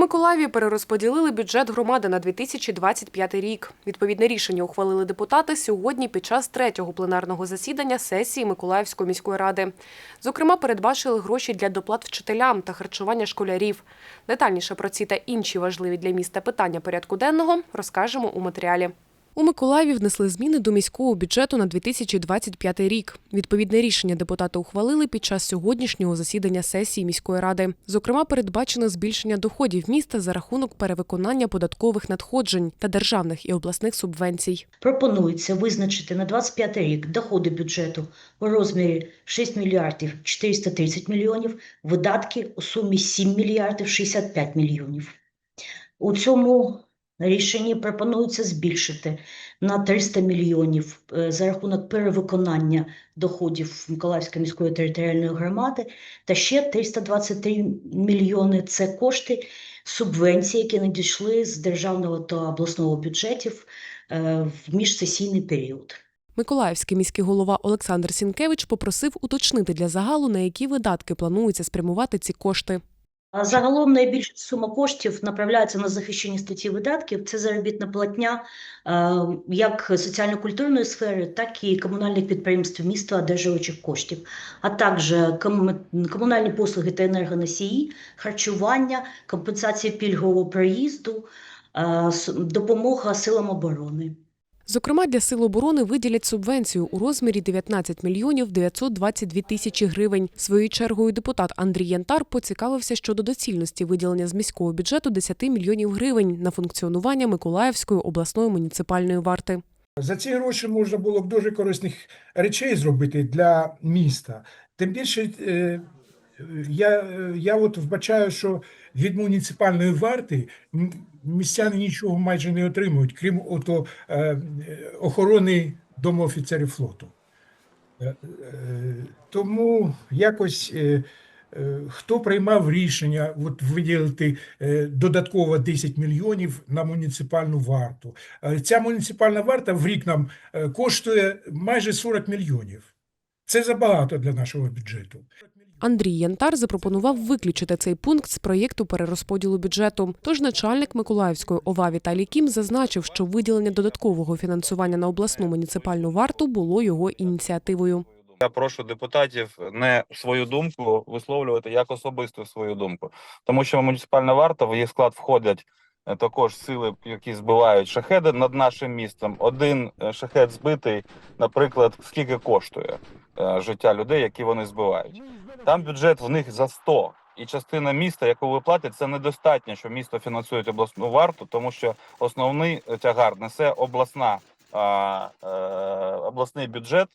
Миколаєві перерозподілили бюджет громади на 2025 рік. Відповідне рішення ухвалили депутати сьогодні під час третього пленарного засідання сесії Миколаївської міської ради. Зокрема, передбачили гроші для доплат вчителям та харчування школярів. Детальніше про ці та інші важливі для міста питання порядку денного розкажемо у матеріалі. У Миколаєві внесли зміни до міського бюджету на 2025 рік. Відповідне рішення депутати ухвалили під час сьогоднішнього засідання сесії міської ради. Зокрема, передбачено збільшення доходів міста за рахунок перевиконання податкових надходжень та державних і обласних субвенцій. Пропонується визначити на 25 рік доходи бюджету у розмірі 6 мільярдів 430 мільйонів, видатки у сумі 7 мільярдів 65 мільйонів. У цьому рішенні пропонується збільшити на 300 мільйонів е, за рахунок перевиконання доходів Миколаївської міської територіальної громади та ще 323 мільйони – це кошти субвенції, які надійшли з державного та обласного бюджетів е, в міжсесійний період. Миколаївський міський голова Олександр Сінкевич попросив уточнити для загалу, на які видатки планується спрямувати ці кошти. Загалом найбільша сума коштів направляється на захищені статті видатків. Це заробітна платня е, як соціально-культурної сфери, так і комунальних підприємств міста, одержувачів коштів, а також комунальні послуги та енергоносії, харчування, компенсація пільгового проїзду, е, допомога силам оборони. Зокрема, для сил оборони виділять субвенцію у розмірі 19 мільйонів 922 тисячі гривень. Своєю чергою депутат Андрій Янтар поцікавився щодо доцільності виділення з міського бюджету 10 мільйонів гривень на функціонування Миколаївської обласної муніципальної варти. За ці гроші можна було б дуже корисних речей зробити для міста. Тим більше е, я, я от вбачаю, що від муніципальної варти містяни нічого майже не отримують, крім ото, е, охорони домоофіцерів флоту. Е, е, Тому якось хто приймав рішення от, виділити додатково 10 мільйонів на муніципальну варту. Ця муніципальна варта в рік нам коштує майже 40 мільйонів. Це забагато для нашого бюджету. Андрій Янтар запропонував виключити цей пункт з проєкту перерозподілу бюджету. Тож начальник Миколаївської ОВА Віталій Кім зазначив, що виділення додаткового фінансування на обласну муніципальну варту було його ініціативою. Я прошу депутатів не свою думку висловлювати як особисту свою думку, тому що муніципальна варта в її склад входять також сили, які збивають шахеди над нашим містом. Один е, шахет збитий, наприклад, скільки коштує е, життя людей, які вони збивають. Там бюджет в них за 100. І частина міста, яку ви платите, це недостатньо, що місто фінансує обласну варту, тому що основний е, тягар несе обласна а, е, обласний бюджет,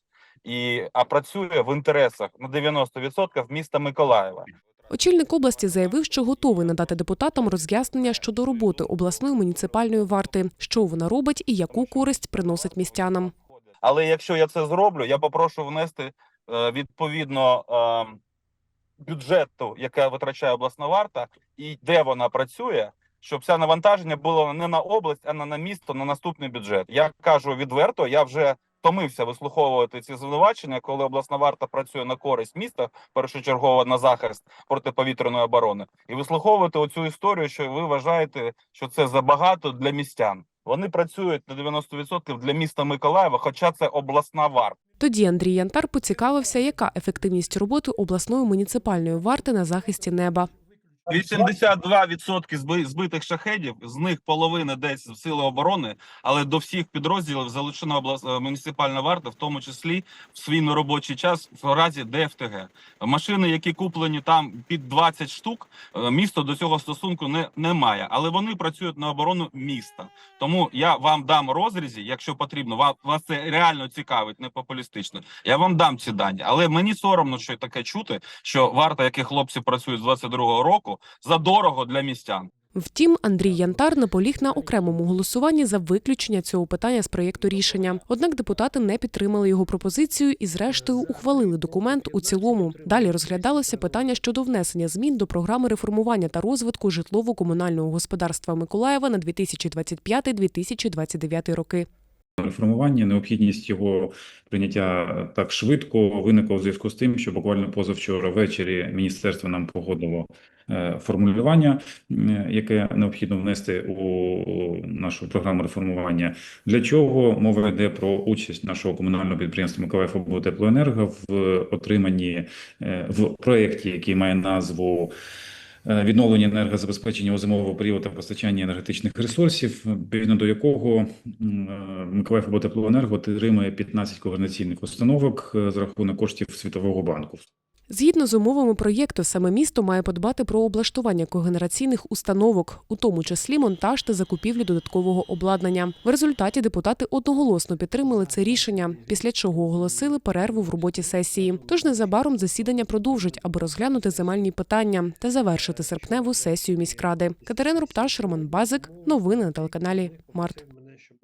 і а працює в інтересах на 90% міста Миколаєва. Очільник області заявив, що готовий надати депутатам роз'яснення щодо роботи обласної муніципальної варти, що вона робить і яку користь приносить містянам. Але якщо я це зроблю, я попрошу внести е, відповідно е, бюджету, яке витрачає обласна варта, і де вона працює, щоб це навантаження було не на область, а на, на місто, на наступний бюджет. Я кажу відверто, я вже втомився вислуховувати ці звинувачення, коли обласна варта працює на користь міста, першочергово на захист протиповітряної оборони, і вислуховувати оцю історію, що ви вважаєте, що це забагато для містян. Вони працюють на 90% для міста Миколаєва, хоча це обласна варта. Тоді Андрій Янтар поцікавився, яка ефективність роботи обласної муніципальної варти на захисті неба. 82% зби- збитих шахедів, з них половина десь в сили оборони, але до всіх підрозділів залучена облас... е, муніципальна варта, в тому числі в свій неробочий час в разі ДФТГ. Машини, які куплені там під 20 штук, е, місто до цього стосунку не, не має, але вони працюють на оборону міста. Тому я вам дам розрізі, якщо потрібно. Вам вас це реально цікавить, не популістично. Я вам дам ці дані, але мені соромно, що таке чути, що варта, які хлопці працюють з 22-го року, задорого для містян. Втім, Андрій Янтар наполіг на окремому голосуванні за виключення цього питання з проєкту рішення. Однак депутати не підтримали його пропозицію і, зрештою, ухвалили документ у цілому. Далі розглядалося питання щодо внесення змін до програми реформування та розвитку житлово-комунального господарства Миколаєва на 2025-2029 роки. Реформування. Необхідність його прийняття так швидко виникло в зв'язку з тим, що буквально позавчора ввечері міністерство нам погодило е, формулювання, яке необхідно внести у нашу програму реформування. Для чого мова йде про участь нашого комунального підприємства Миколаїв Теплоенерго в отриманні е, в проєкті, який має назву відновлення енергозабезпечення у зимового періоду та постачання енергетичних ресурсів, відповідно до якого м, е, Миколаїв Теплоенерго отримує 15 координаційних установок з за рахунок коштів Світового банку. Згідно з умовами проєкту, саме місто має подбати про облаштування когенераційних установок, у тому числі монтаж та закупівлю додаткового обладнання. В результаті депутати одноголосно підтримали це рішення, після чого оголосили перерву в роботі сесії. Тож незабаром засідання продовжать, аби розглянути земельні питання та завершити серпневу сесію міськради. Катерина Рупташ, Роман Базик. Новини на телеканалі Март.